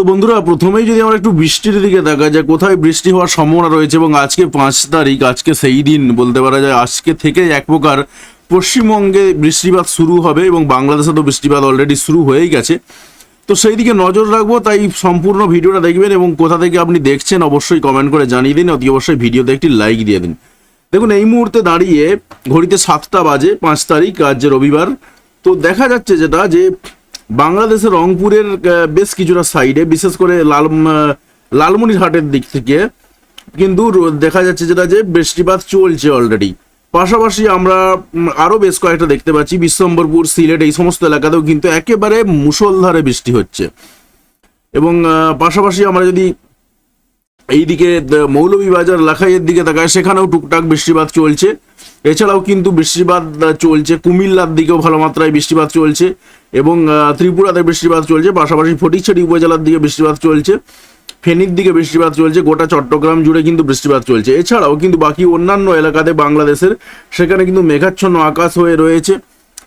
তো বন্ধুরা, প্রথমেই যদি আমরা একটু বৃষ্টির দিকে দেখা যায় কোথায় বৃষ্টি হওয়ার সম্ভাবনা রয়েছে এবং আজকে পাঁচ তারিখ, আজকে সেই দিন বলতে পারা যায় আজকে থেকে এক প্রকার পশ্চিমবঙ্গে বৃষ্টিপাত শুরু হবে এবং বাংলাদেশে তো বৃষ্টিপাত অলরেডি শুরু হয়েই গেছে। তো সেই দিকে নজর রাখব, তাই সম্পূর্ণ ভিডিওটা দেখবেন এবং কোথা থেকে আপনি দেখছেন অবশ্যই কমেন্ট করে জানিয়ে দিন, অতি অবশ্যই ভিডিওতে একটি লাইক দিয়ে দিন। দেখুন, এই মুহূর্তে দাঁড়িয়ে ঘড়িতে সাতটা বাজে পাঁচ তারিখ, আজ রবিবার, তো দেখা যাচ্ছে যেটা যে বাংলাদেশের রংপুরের বেশ কিছুটা সাইডে বিশেষ করে লাল লালমনিরহাটের দিক থেকে কিন্তু দেখা যাচ্ছে যেটা যে বৃষ্টিপাত চলছে অলরেডি পাশাপাশি আমরা উম, আরও বেশ কয়েকটা দেখতে পাচ্ছি বিশ্বম্বরপুর সিলেট এই সমস্ত এলাকাতেও কিন্তু একেবারে মুষলধারে বৃষ্টি হচ্ছে। এবং পাশাপাশি আমরা যদি এইদিকে মৌলভীবাজার লাখাইয়ের দিকে তাকায় সেখানেও টুকটাক বৃষ্টিপাত চলছে। এছাড়াও কিন্তু বৃষ্টিপাত চলছে। কুমিল্লার দিকেও ভালো মাত্রায় বৃষ্টিপাত চলছে। এবং ত্রিপুরাতে বৃষ্টিপাত চলছে, পাশাপাশি ফটিকছড়ি উপজেলার দিকে বৃষ্টিপাত চলছে, ফেনীর দিকে বৃষ্টিপাত চলছে, গোটা চট্টগ্রাম জুড়ে কিন্তু বৃষ্টিপাত চলছে। এছাড়াও কিন্তু বাকি অন্যান্য এলাকাতে বাংলাদেশের, সেখানে কিন্তু মেঘাচ্ছন্ন আকাশ হয়ে রয়েছে।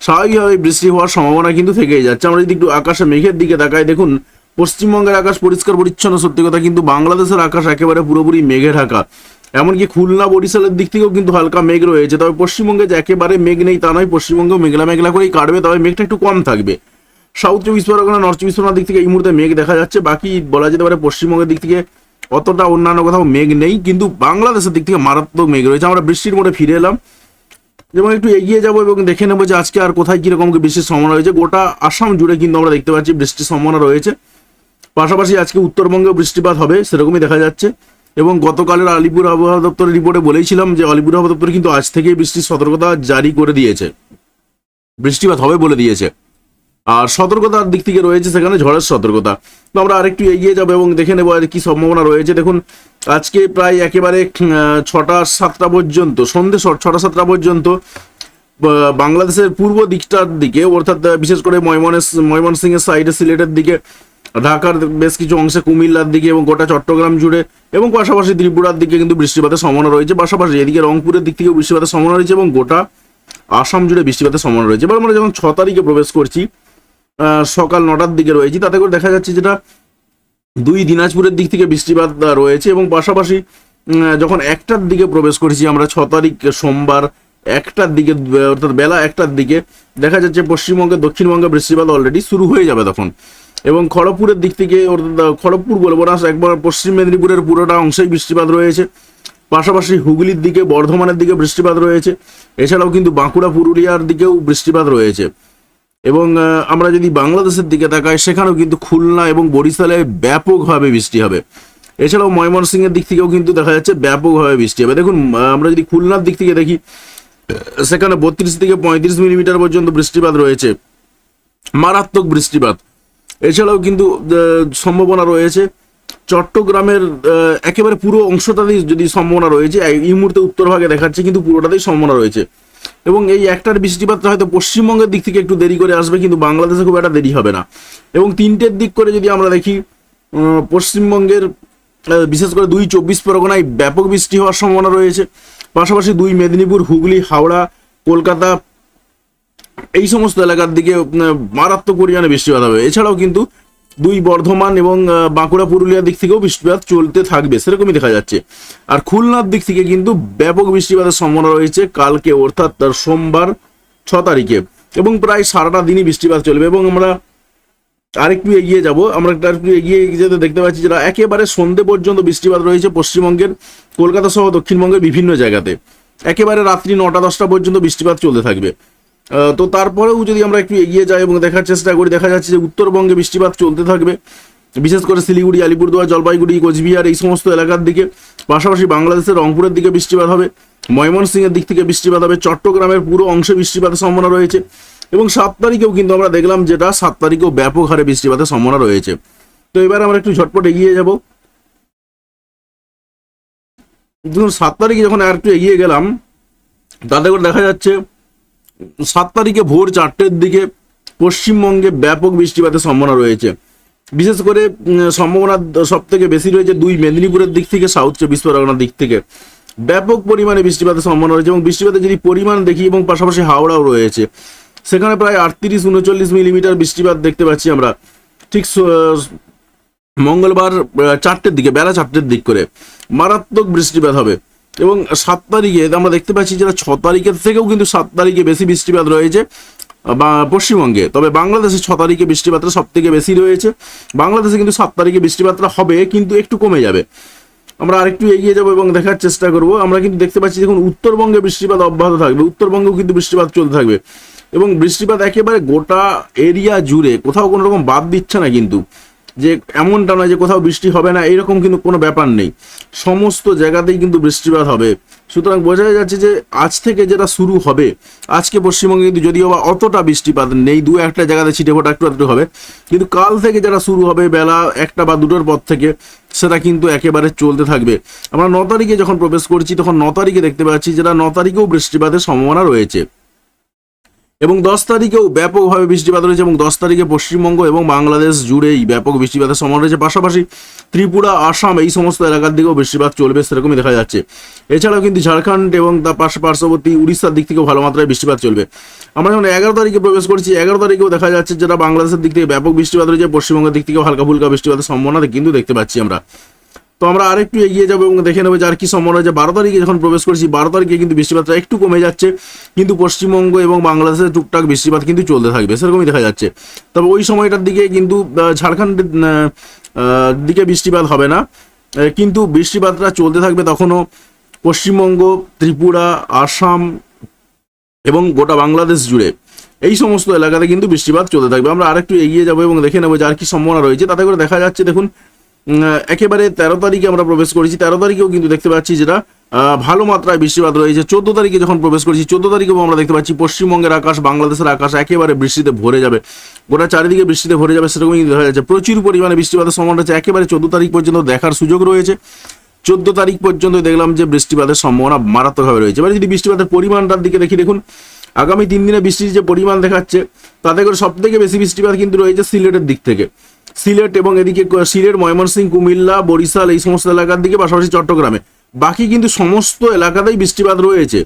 স্বাভাবিকভাবে বৃষ্টি হওয়ার সম্ভাবনা কিন্তু থেকেই যাচ্ছে। আমরা যদি একটু আকাশে মেঘের দিকে তাকাই, দেখুন, পশ্চিমবঙ্গের আকাশ পরিষ্কার, পরিচ্ছন্ন, সত্যি কথা কিন্তু বাংলাদেশের আকাশ একেবারে পুরোপুরি মেঘে ঢাকা এমনকি খুলনা বরিশালের দিক থেকেও কিন্তু হালকা মেঘ রয়েছে। তবে পশ্চিমবঙ্গে যে একেবারে মেঘ নেই তা নয়, পশ্চিমবঙ্গেও মেঘলা মেঘলা করেই কাটবে, তবে মেঘটা একটু কম থাকবে। সাউথ চব্বিশ পরগনা নর্থ চব্বিশ পরগনার দিক থেকে এই মুহূর্তে মেঘ দেখা যাচ্ছে। বাকি বলা যেতে পারে পশ্চিমবঙ্গের দিক থেকে অতটা অন্যান্য কোথাও মেঘ নেই, কিন্তু বাংলাদেশের দিক থেকে মারাত্মক মেঘ রয়েছে। আমরা বৃষ্টির মোড়ে ফিরে এলাম। যেমন একটু এগিয়ে যাব এবং দেখে নেব যে আজকে আর কোথায় কীরকম বৃষ্টির সম্ভাবনা রয়েছে। গোটা আসাম জুড়ে কিন্তু আমরা দেখতে পাচ্ছি বৃষ্টির সম্ভাবনা রয়েছে। পাশাপাশি আজকে উত্তরবঙ্গেও বৃষ্টিপাত হবে, সেরকমই দেখা যাচ্ছে। এবং গতকালের আলিপুর আবহাওয়া দপ্তরের রিপোর্টে বলেছিলাম যে আলিপুর আবহাওয়া দপ্তর কিন্তু আজ থেকেই বৃষ্টির সতর্কতা জারি করে দিয়েছে। বৃষ্টিপাত হবে বলে দিয়েছে। আর সতর্কতার দিক থেকে রয়েছে সেখানে ঝড়ের সতর্কতা। তো আমরা আরেকটু এগিয়ে যাব এবং দেখে নেব আর কি সম্ভাবনা রয়েছে। দেখুন, আজকে প্রায় একেবারে ছটা সাতটা পর্যন্ত সন্ধ্যে ছটা সাতটা পর্যন্ত বাংলাদেশের পূর্ব দিকটার দিকে, অর্থাৎ বিশেষ করে ময়মনের ময়মনসিংহের সাইডে সিলেটের দিকে ঢাকার বেশ কিছু অংশে কুমিল্লার দিকে এবং গোটা চট্টগ্রাম জুড়ে এবং পাশাপাশি ত্রিপুরার দিকে কিন্তু বৃষ্টিপাতের সম্ভাবনা রয়েছে। পাশাপাশি এদিকে রংপুরের দিক থেকেও বৃষ্টিপাতের সম্ভাবনা রয়েছে এবং গোটা আসাম জুড়ে বৃষ্টিপাতের সম্ভাবনা রয়েছে। এবার আমরা যখন ছ তারিখে প্রবেশ করছি সকাল নটার দিকে রয়েছি, তাতে করে দেখা যাচ্ছে যেটা দুই দিনাজপুরের দিক থেকে বৃষ্টিপাত রয়েছে এবং পাশাপাশি যখন একটার দিকে প্রবেশ করেছি আমরা ছ তারিখ সোমবার একটার দিকে, অর্থাৎ বেলা একটার দিকে, দেখা যাচ্ছে পশ্চিমবঙ্গে, দক্ষিণবঙ্গে বৃষ্টিপাত অলরেডি শুরু হয়ে যাবে তখন। এবং খড়গপুরের দিক থেকে খড়গপুর বলব না একবার পশ্চিম মেদিনীপুরের পুরোটা অংশেই বৃষ্টিপাত রয়েছে। পাশাপাশি হুগলির দিকে, বর্ধমানের দিকে বৃষ্টিপাত রয়েছে। এছাড়াও কিন্তু বাঁকুড়া, পুরুলিয়ার দিকেও বৃষ্টিপাত রয়েছে। এবং আমরা যদি বাংলাদেশের দিকে তাকাই, সেখানেও কিন্তু খুলনা এবং বরিশালে ব্যাপকভাবে বৃষ্টি হবে। এছাড়াও ময়মনসিংহের দিক থেকেও কিন্তু দেখা যাচ্ছে ব্যাপকভাবে বৃষ্টি হবে। দেখুন আমরা যদি খুলনার দিক থেকে দেখি, সেখানে বত্রিশ থেকে পঁয়ত্রিশ মিলিমিটার পর্যন্ত বৃষ্টিপাত রয়েছে। মারাত্মক বৃষ্টিপাত। এছাড়াও কিন্তু সম্ভাবনা রয়েছে। চট্টগ্রামের একেবারে পুরো অংশটাতেই যদি সম্ভাবনা রয়েছে, এই মুহূর্তে উত্তর ভাগে দেখাচ্ছে, কিন্তু পুরোটাতেই সম্ভাবনা রয়েছে। এবং এই একটার বৃষ্টিপাতটা হয়তো পশ্চিমবঙ্গের দিক থেকে একটু দেরি করে আসবে, কিন্তু বাংলাদেশে খুব একটা দেরি হবে না। এবং তিনটের দিক করে যদি আমরা দেখি পশ্চিমবঙ্গের বিশেষ করে দুই চব্বিশ পরগনায় ব্যাপক বৃষ্টি হওয়ার সম্ভাবনা রয়েছে। পাশাপাশি দুই মেদিনীপুর, হুগলি, হাওড়া, কলকাতা এই সমস্ত এলাকার দিকে মারাত্মক পরিমাণে বৃষ্টিপাত হবে। এছাড়াও কিন্তু দুই বর্ধমান এবং বাঁকুড়া পুরুলিয়ার দিক থেকেও বৃষ্টিপাত চলতে থাকবে, সেরকমই দেখা যাচ্ছে। আর খুলনার দিক থেকে কিন্তু ব্যাপক বৃষ্টিপাতের সম্ভাবনা রয়েছে কালকে, অর্থাৎ তার সোমবার ছ তারিখে। এবং প্রায় সারাটা দিনই বৃষ্টিপাত চলবে এবং আমরা আরেকটু এগিয়ে যাব। আমরা একটা এগিয়ে যেতে দেখতে পাচ্ছি যেটা একেবারে সন্ধে পর্যন্ত বৃষ্টিপাত রয়েছে পশ্চিমবঙ্গের, কলকাতা সহ দক্ষিণবঙ্গের বিভিন্ন জায়গাতে। একেবারে রাত্রি নটা দশটা পর্যন্ত বৃষ্টিপাত চলতে থাকবে। তো তারপরেও যদি আমরা একটু এগিয়ে যাই এবং দেখার চেষ্টা করি, দেখা যাচ্ছে যে উত্তরবঙ্গে বৃষ্টিপাত চলতে থাকবে। বিশেষ করে শিলিগুড়ি, আলিপুরদুয়ার, জলপাইগুড়ি, কোচবিহার এই সমস্ত এলাকার দিকে। পাশাপাশি বাংলাদেশের রংপুরের দিকে বৃষ্টিপাত হবে। ময়মনসিংহের দিক থেকে বৃষ্টিপাত হবে। চট্টগ্রামের পুরো অংশে বৃষ্টিপাতের সম্ভাবনা রয়েছে। এবং সাত তারিখেও কিন্তু আমরা দেখলাম যেটা সাত তারিখেও ব্যাপক হারে বৃষ্টিপাতের সম্ভাবনা রয়েছে। তো এবার আমরা একটু ঝটপট এগিয়ে যাব। দেখুন, সাত তারিখে যখন আর একটু এগিয়ে গেলাম, তাতে করে দেখা যাচ্ছে সাত তারিখে ভোর চারটের দিকে পশ্চিমবঙ্গে ব্যাপক বৃষ্টিপাতের সম্ভাবনা রয়েছে। বিশেষ করে সম্ভাবনা সব থেকে বেশি রয়েছে দুই মেদিনীপুরের দিক থেকে, সাউথ চব্বিশ পরগনার দিক থেকে। ব্যাপক পরিমাণে বৃষ্টিপাতের সম্ভাবনা রয়েছে এবং বৃষ্টিপাতের যদি পরিমাণ দেখি এবং পাশাপাশি হাওড়াও রয়েছে। সেখানে প্রায় আটত্রিশ উনচল্লিশ মিলিমিটার বৃষ্টিপাত দেখতে পাচ্ছি আমরা। ঠিক মঙ্গলবার চারটের দিকে, বেলা চারটের দিক করে। মারাত্মক বৃষ্টিপাত হবে। এবং সাত তারিখে আমরা দেখতে পাচ্ছি যেটা ছ তারিখের থেকেও কিন্তু সাত তারিখে বেশি বৃষ্টিপাত রয়েছে, বা পশ্চিমবঙ্গে। তবে বাংলাদেশে ছ তারিখে বৃষ্টিপাতটা সব থেকে বেশি রয়েছে। বাংলাদেশে কিন্তু সাত তারিখে বৃষ্টিপাতটা হবে, কিন্তু একটু কমে যাবে। আমরা আরেকটু এগিয়ে যাব এবং দেখার চেষ্টা করব। আমরা কিন্তু দেখতে পাচ্ছি, দেখুন, উত্তরবঙ্গে বৃষ্টিপাত অব্যাহত থাকবে। উত্তরবঙ্গেও কিন্তু বৃষ্টিপাত চলতে থাকবে। এবং বৃষ্টিপাত একেবারে গোটা এরিয়া জুড়ে কোথাও কোনো রকম বাদ দিচ্ছে না কিন্তু। যে এমনটা নয় যে কোথাও বৃষ্টি হবে না, এরকম কিন্তু কোনো ব্যাপার নেই। সমস্ত জায়গাতেই কিন্তু বৃষ্টিপাত হবে। সুতরাং বোঝা যাচ্ছে যে আজ থেকে যেটা শুরু হবে, আজকে পশ্চিমবঙ্গে কিন্তু যদিও বা অতটা বৃষ্টিপাত নেই, দু একটা জায়গাতে ছিটে ফোটা একটু একটু হবে, কিন্তু কাল থেকে যেটা শুরু হবে, বেলা একটা বা দুটোর পর থেকে সেটা কিন্তু একেবারে চলতে থাকবে। আমরা ন তারিখে যখন প্রবেশ করছি, তখন ন তারিখে দেখতে পাচ্ছি যেটা ন তারিখেও বৃষ্টিপাতের সম্ভাবনা রয়েছে। এবং দশ তারিখেও ব্যাপকভাবে বৃষ্টিপাত রয়েছে এবং দশ তারিখে পশ্চিমবঙ্গ এবং বাংলাদেশ জুড়েই ব্যাপক বৃষ্টিপাতের সম্ভাবনা রয়েছে। পাশাপাশি ত্রিপুরা, আসাম এই সমস্ত এলাকার দিকেও বৃষ্টিপাত চলবে সেরকমই দেখা যাচ্ছে। এছাড়াও কিন্তু ঝাড়খণ্ড এবং তার পাশে পার্শ্ববর্তী উড়িষ্যার দিক থেকেও ভালো মাত্রায় বৃষ্টিপাত চলবে। আমরা যখন এগারো তারিখে প্রবেশ করছি, এগারো তারিখেও দেখা যাচ্ছে যেটা বাংলাদেশের দিক থেকে ব্যাপক বৃষ্টিপাত রয়েছে, পশ্চিমবঙ্গের দিক থেকেও হালকা ফুলকা বৃষ্টিপাতের সম্ভাবনা কিন্তু দেখতে পাচ্ছি আমরা। তো আমরা আরেকটু এগিয়ে যাব এবং দেখে নেব যে আর কি সম্ভাবনা যে বারো তারিখে যখন প্রবেশ করেছি, বারো তারিখে কিন্তু বৃষ্টিপাতটা একটু কমে যাচ্ছে। কিন্তু পশ্চিমবঙ্গ এবং বাংলাদেশের টুকটাক বৃষ্টিপাত কিন্তু চলতে থাকবে, সেরকমই দেখা যাচ্ছে। তবে ওই সময়টার দিকে কিন্তু ঝাড়খণ্ডের দিকে বৃষ্টিপাত হবে না। কিন্তু বৃষ্টিপাতটা চলতে থাকবে তখনও পশ্চিমবঙ্গ, ত্রিপুরা, আসাম এবং গোটা বাংলাদেশ জুড়ে। এই সমস্ত এলাকাতে কিন্তু বৃষ্টিপাত চলতে থাকবে। আমরা আরেকটু এগিয়ে যাব এবং দেখে নেব যে আর কি সম্ভাবনা রয়েছে। তাতে করে দেখা যাচ্ছে, দেখুন একেবারে তেরো তারিখে আমরা প্রবেশ করেছি। তেরো তারিখেও কিন্তু দেখতে পাচ্ছি যেটা ভালো মাত্রায় বৃষ্টিপাত রয়েছে। চোদ্দ তারিখে যখন প্রবেশ করেছি, চোদ্দ তারিখেও আমরা দেখতে পাচ্ছি পশ্চিমবঙ্গের আকাশ, বাংলাদেশের আকাশ একেবারে বৃষ্টিতে ভরে যাবে। গোটা চারিদিকে বৃষ্টিতে ভরে যাবে সেরকমই দেখা যাচ্ছে। প্রচুর পরিমাণে বৃষ্টিপাতের সম্ভাবনা রয়েছে। একেবারে চোদ্দ তারিখ পর্যন্ত দেখার সুযোগ রয়েছে। চোদ্দ তারিখ পর্যন্ত দেখলাম যে বৃষ্টিপাতের সম্ভাবনা মারাত্মকভাবে রয়েছে। এবার যদি বৃষ্টিপাতের পরিমাণটার দিকে দেখি, দেখুন, আগামী তিন দিনে বৃষ্টির যে পরিমাণ দেখাচ্ছে, তাতে করে সব থেকে বেশি বৃষ্টিপাত কিন্তু রয়েছে সিলেটের দিক থেকে। সিলেট এবং এদিকে সিলেট, ময়মনসিংহ, কুমিল্লা, বরিশাল এই সমস্ত এলাকার দিকে, পাশাপাশি চট্টগ্রামে। বাকি কিন্তু সমস্ত এলাকাতেই বৃষ্টিপাত রয়েছে।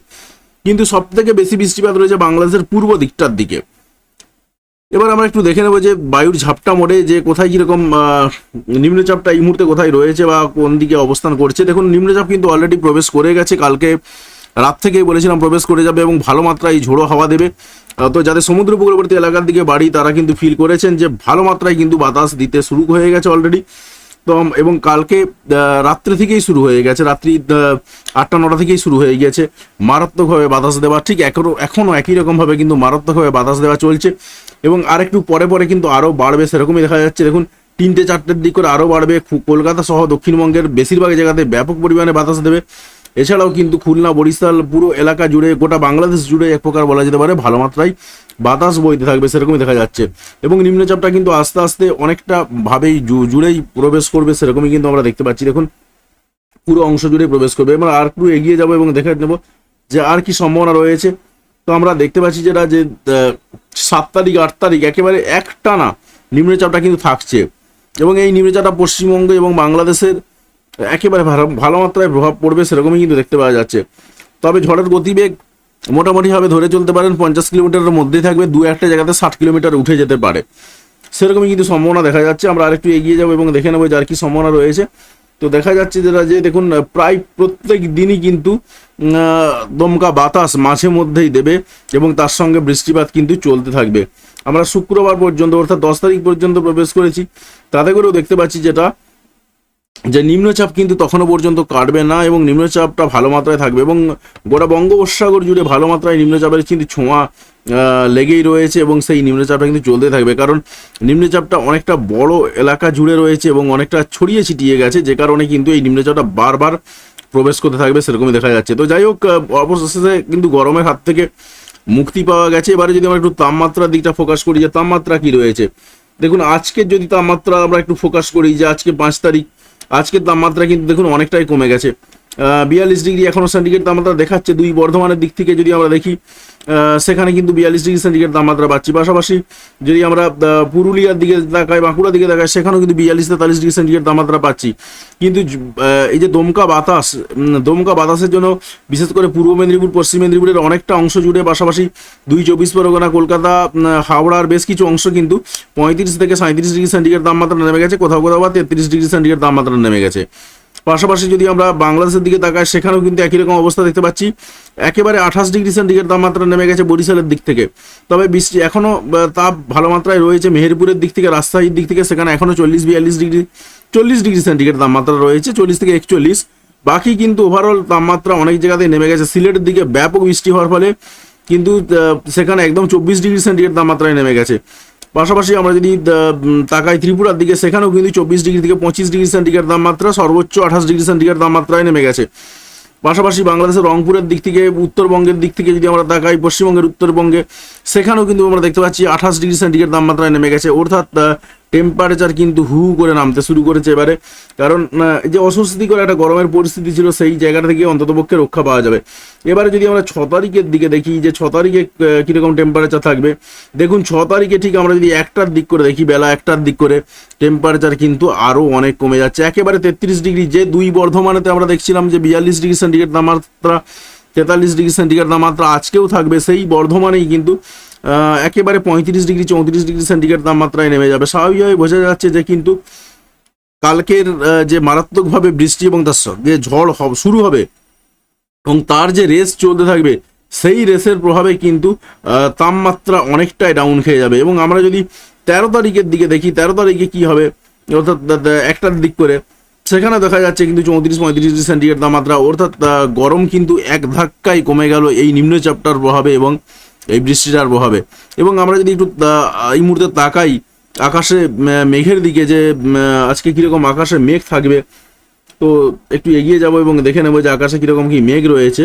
কিন্তু সব থেকে বেশি বৃষ্টিপাত রয়েছে বাংলাদেশের পূর্ব দিকটার দিকে। এবার আমরা একটু দেখে নেব যে বায়ুর ঝাপটা মোড়ে যে কোথায় কীরকম নিম্নচাপটা এই মুহূর্তে কোথায় রয়েছে বা কোন দিকে অবস্থান করছে। দেখুন, নিম্নচাপ কিন্তু অলরেডি প্রবেশ করে গেছে। কালকে রাত থেকেই বলেছিলাম প্রবেশ করে যাবে এবং ভালো মাত্রায় ঝোড়ো হাওয়া দেবে। তো যাদের সমুদ্র উপকূলবর্তী এলাকার দিকে বাড়ি, তারা কিন্তু ফিল করেছেন যে ভালো মাত্রায় কিন্তু বাতাস দিতে শুরু হয়ে গেছে অলরেডি তো, এবং কালকে রাত্রে থেকেই শুরু হয়ে গেছে, রাত্রি আটটা, নটা থেকেই শুরু হয়ে গেছে। মারাত্মকভাবে বাতাস দেওয়া, ঠিক এখনও এখনও একই রকমভাবে কিন্তু মারাত্মকভাবে বাতাস দেওয়া চলছে। এবং আর একটু পরে পরে কিন্তু আরও বাড়বে, সেরকমই দেখা যাচ্ছে। দেখুন, তিনটে, চারটের দিক করে আরও বাড়বে। কলকাতা সহ দক্ষিণবঙ্গের বেশিরভাগ জায়গাতে ব্যাপক পরিমাণে বাতাস দেবে। এছাড়াও কিন্তু খুলনা, বরিশাল পুরো এলাকা জুড়ে, গোটা বাংলাদেশ জুড়ে এক প্রকার বলা যেতে পারে ভালো মাত্রায় বাতাস বইতে থাকবে, সেরকমই দেখা যাচ্ছে। এবং নিম্নচাপটা কিন্তু আস্তে আস্তে অনেকটা ভাবেই জুড়েই প্রবেশ করবে, সেরকমই কিন্তু আমরা দেখতে পাচ্ছি। দেখুন, পুরো অংশ জুড়ে প্রবেশ করবে। আমরা আর একটু এগিয়ে যাব এবং দেখে নেব যে আর কি সম্ভাবনা রয়েছে। তো আমরা দেখতে পাচ্ছি যেটা যে সাত তারিখ, আট তারিখ, একেবারে একটানা নিম্নচাপটা কিন্তু থাকছে। এবং এই নিম্নচাপটা পশ্চিমবঙ্গ এবং বাংলাদেশের একেবারে ভালো ভালো মাত্রায় প্রভাব পড়বে সেরকমই কিন্তু দেখতে পাওয়া যাচ্ছে। তবে ঝড়ের গতিবেগ মোটামুটিভাবে ধরে চলতে পারেন পঞ্চাশ কিলোমিটারের মধ্যেই থাকবে, দু একটা জায়গাতে ষাট কিলোমিটার উঠে যেতে পারে। সেরকমই কিন্তু সম্ভাবনা দেখা যাচ্ছে। আমরা আরেকটু এগিয়ে যাব এবং দেখে নেব যে আর কি সম্ভাবনা রয়েছে। তো দেখা যাচ্ছে যেটা যে দেখুন, প্রায় প্রত্যেক দিনই কিন্তু দমকা বাতাস মাঝে মধ্যেই দেবে এবং তার সঙ্গে বৃষ্টিপাত কিন্তু চলতে থাকবে। আমরা শুক্রবার পর্যন্ত অর্থাৎ দশ তারিখ পর্যন্ত প্রবেশ করেছি। তাতে করেও দেখতে পাচ্ছি যেটা যে নিম্নচাপ কিন্তু তখনও পর্যন্ত কাটবে না এবং নিম্নচাপটা ভালো মাত্রায় থাকবে এবং গোটা বঙ্গোপসাগর জুড়ে ভালো মাত্রায় নিম্নচাপের কিন্তু ছোঁয়া লেগেই রয়েছে এবং সেই নিম্নচাপটা কিন্তু চলতে থাকবে। কারণ নিম্নচাপটা অনেকটা বড় এলাকা জুড়ে রয়েছে এবং অনেকটা ছড়িয়ে ছিটিয়ে গেছে, যে কারণে কিন্তু এই নিম্নচাপটা বারবার প্রবেশ করতে থাকবে সেরকমই দেখা যাচ্ছে। তো যাই হোক অবশেষে কিন্তু গরমের হাত থেকে মুক্তি পাওয়া গেছে। এবারে যদি আমরা একটু তাপমাত্রার দিকটা ফোকাস করি যে তাপমাত্রা কি রয়েছে, দেখুন আজকের যদি তাপমাত্রা আমরা একটু ফোকাস করি যে আজকে পাঁচ তারিখ আজকের তাপমাত্রা কিন্তু দেখুন অনেকটাই কমে গেছে। বিয়াল্লিশ ডিগ্রি এখনও সেন্টিগ্রেড তাপমাত্রা দেখাচ্ছে। দুই বর্ধমানের দিক থেকে যদি আমরা দেখি সেখানে কিন্তু বিয়াল্লিশ ডিগ্রি সেন্টিগ্রেড তাপমাত্রা পাচ্ছি পাশাপাশি যদি আমরা পুরুলিয়ার দিকে তাকাই বাঁকুড়ার দিকে তাকাই, সেখানেও কিন্তু বিয়াল্লিশ তেতাল্লিশ ডিগ্রি সেন্টিগ্রেড তাপমাত্রা পাচ্ছি। কিন্তু এই যে দমকা বাতাস দমকা বাতাসের জন্য বিশেষ করে পূর্ব মেদিনীপুর, পশ্চিম মেদিনীপুরের অনেকটা অংশ জুড়ে, পাশাপাশি দুই চব্বিশ পরগনা, কলকাতা হাওড়ার বেশ কিছু অংশ কিন্তু পঁয়ত্রিশ থেকে সাঁত্রিশ ডিগ্রি সেন্টিগ্রেড তাপমাত্রা নেমে গেছে। কোথাও কোথাও বা তেত্রিশ ডিগ্রি সেন্টিগ্রেড তাপমাত্রা নেমে গেছে। পাশাপাশি যদি আমরা বাংলাদেশের দিকে তাকাই, সেখানেও কিন্তু একই রকম অবস্থা দেখতে পাচ্ছি। একেবারে আঠাশ ডিগ্রি সেন্টিগ্রেড তাপমাত্রা নেমে গেছে বরিশালের দিক থেকে। তবে বৃষ্টি এখনও তাপ ভালো মাত্রায় রয়েছে মেহেরপুরের দিক থেকে, রাজশাহীর দিক থেকে, সেখানে এখনও চল্লিশ বিয়াল্লিশ ডিগ্রি, চল্লিশ ডিগ্রি সেন্টিগ্রেড তাপমাত্রা রয়েছে, চল্লিশ থেকে একচল্লিশ। বাকি কিন্তু ওভারঅল তাপমাত্রা অনেক জায়গাতেই নেমে গেছে। সিলেটের দিকে ব্যাপক বৃষ্টি হওয়ার ফলে কিন্তু সেখানে একদম চব্বিশ ডিগ্রি সেন্টিগ্রেড তাপমাত্রায় নেমে গেছে। পাশাপাশি আমরা যদি তাকাই ত্রিপুরার দিকে, সেখানেও কিন্তু চব্বিশ ডিগ্রি থেকে পঁচিশ ডিগ্রি সেন্টিগ্রেড তাপমাত্রা, সর্বোচ্চ আঠাশ ডিগ্রি সেন্টিগ্রেড তাপমাত্রায় নেমে গেছে। পাশাপাশি বাংলাদেশের রংপুরের দিক থেকে, উত্তরবঙ্গের দিক থেকে যদি আমরা তাকাই, পশ্চিমবঙ্গের উত্তরবঙ্গে, সেখানেও কিন্তু আমরা দেখতে পাচ্ছি আঠাশ ডিগ্রি সেন্টিগ্রেড তাপমাত্রায় নেমে গেছে। অর্থাৎ টেম্পারেচার কিন্তু হু করে নামতে শুরু করেছে এবারে। কারণ যে অস্বস্তিকর একটা গরমের পরিস্থিতি ছিল, সেই জায়গাটা থেকে অন্ততপক্ষে রক্ষা পাওয়া যাবে। এবারে যদি আমরা ছ তারিখের দিকে দেখি, যে ছ তারিখে কীরকম টেম্পারেচার থাকবে? দেখুন, ছ তারিখে ঠিক আমরা যদি একটার দিক করে দেখি, বেলা একটার দিক করে টেম্পারেচার কিন্তু আরও অনেক কমে যাচ্ছে। একেবারে তেত্রিশ ডিগ্রি, যে দুই বর্ধমানেতে আমরা দেখছিলাম যে বিয়াল্লিশ ডিগ্রি সেন্টিগ্রেড তাপমাত্রা, তেতাল্লিশ ডিগ্রি সেন্টিগ্রেড তাপমাত্রা আজকেও থাকবে, সেই বর্ধমানেই কিন্তু একেবারে পঁয়ত্রিশ ডিগ্রি, চৌত্রিশ ডিগ্রি সেন্টিগ্রেড তাপমাত্রায় নেমে যাবে। স্বাভাবিকভাবে বোঝা যাচ্ছে যে কিন্তু কালকের যে মারাত্মকভাবে বৃষ্টি এবং তার সঙ্গে ঝড় হব- শুরু হবে এবং তার যে রেস চলতে থাকবে, সেই রেসের প্রভাবে কিন্তু তাপমাত্রা অনেকটাই ডাউন খেয়ে যাবে। এবং আমরা যদি তেরো তারিখের দিকে দেখি, তেরো তারিখে কি হবে? অর্থাৎ একটার দিক করে, সেখানে দেখা যাচ্ছে কিন্তু চৌত্রিশ, পঁয়ত্রিশ ডিগ্রি সেন্টিগ্রেড তাপমাত্রা, অর্থাৎ গরম কিন্তু এক ধাক্কায় কমে গেল এই নিম্নচাপটার প্রভাবে এবং এই বৃষ্টিটার প্রভাবে এবং আমরা যদি একটু এই মুহূর্তে তাকাই, আকাশে মেঘের দিকে যে আজকে কীরকম আকাশে মেঘ থাকবে, তো একটু এগিয়ে যাব এবং দেখে নেব যে আকাশে কীরকম কি মেঘ রয়েছে।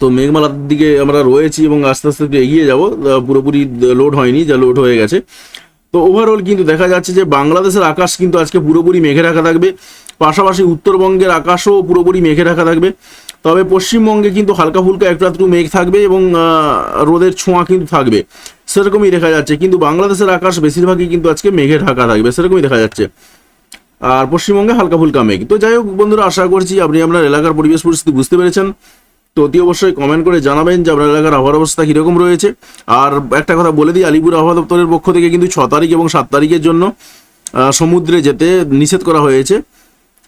তো মেঘমালার দিকে আমরা রয়েছি এবং আস্তে আস্তে একটু এগিয়ে যাব। পুরোপুরি লোড হয়নি, যা লোড হয়ে গেছে। তো ওভারঅল কিন্তু দেখা যাচ্ছে যে বাংলাদেশের আকাশ কিন্তু আজকে পুরোপুরি মেঘে রাখা থাকবে। পাশাপাশি উত্তরবঙ্গের আকাশও পুরোপুরি মেঘে রাখা থাকবে। তবে পশ্চিমবঙ্গে কিন্তু হালকা ফুলকা একটু একটু মেঘ থাকবে এবং রোদের ছোঁয়া কিন্তু থাকবে। সেরকমই দেখা যাচ্ছে। কিন্তু বাংলাদেশের আকাশ বেশিরভাগই কিন্তু আজকে মেঘে ঢাকা থাকবে, সেরকমই দেখা যাচ্ছে। আর পশ্চিমবঙ্গে হালকা ফুলকা মেঘ। তো যাই হোক, বন্ধুরা, আশা করছি আপনি আপনার এলাকার পরিবেশ পরিস্থিতি বুঝতে পেরেছেন। তো অতি অবশ্যই কমেন্ট করে জানাবেন যে আপনার এলাকার আবহাওয়ার অবস্থা কীরকম রয়েছে। আর একটা কথা বলে দিই, আলিপুর আবহাওয়া দপ্তরের পক্ষ থেকে কিন্তু ছ তারিখ এবং সাত তারিখের জন্য সমুদ্রে যেতে নিষেধ করা হয়েছে।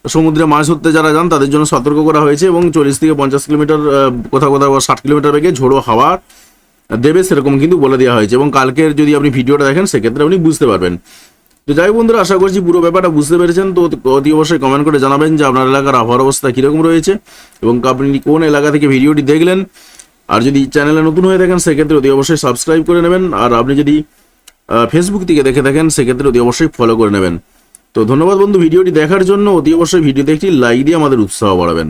সমুদ্রে মাছ ধরতে যারা যান, তাদের জন্য সতর্ক করা হয়েছে এবং চল্লিশ থেকে পঞ্চাশ কিলোমিটার কোথাও কোথাও ষাট কিলোমিটার বেগে ঝোড়ো হাওয়া দেবে, সেরকম কিন্তু বলে দেওয়া হয়েছে এবং কালকের যদি আপনি ভিডিওটা দেখেন, সেক্ষেত্রে আপনি বুঝতে পারবেন। তো যাই বন্ধুরা, আশা করছি পুরো ব্যাপারটা বুঝতে পেরেছেন। তো অতি অবশ্যই কমেন্ট করে জানাবেন যে আপনার এলাকার আবহাওয়ার অবস্থা কীরকম রয়েছে এবং আপনি কোন এলাকা থেকে ভিডিওটি দেখলেন। আর যদি চ্যানেলে নতুন হয়ে থাকেন, সেক্ষেত্রে অতি অবশ্যই সাবস্ক্রাইব করে নেবেন। আর আপনি যদি ফেসবুক থেকে দেখে থাকেন, সেক্ষেত্রে অতি অবশ্যই ফলো করে নেবেন। তো ধন্যবাদ বন্ধু, ভিডিওটি দেখার জন্য অতি অবশ্যই ভিডিওতে একটি লাইক দিয়ে আমাদের উৎসাহ বাড়াবেন।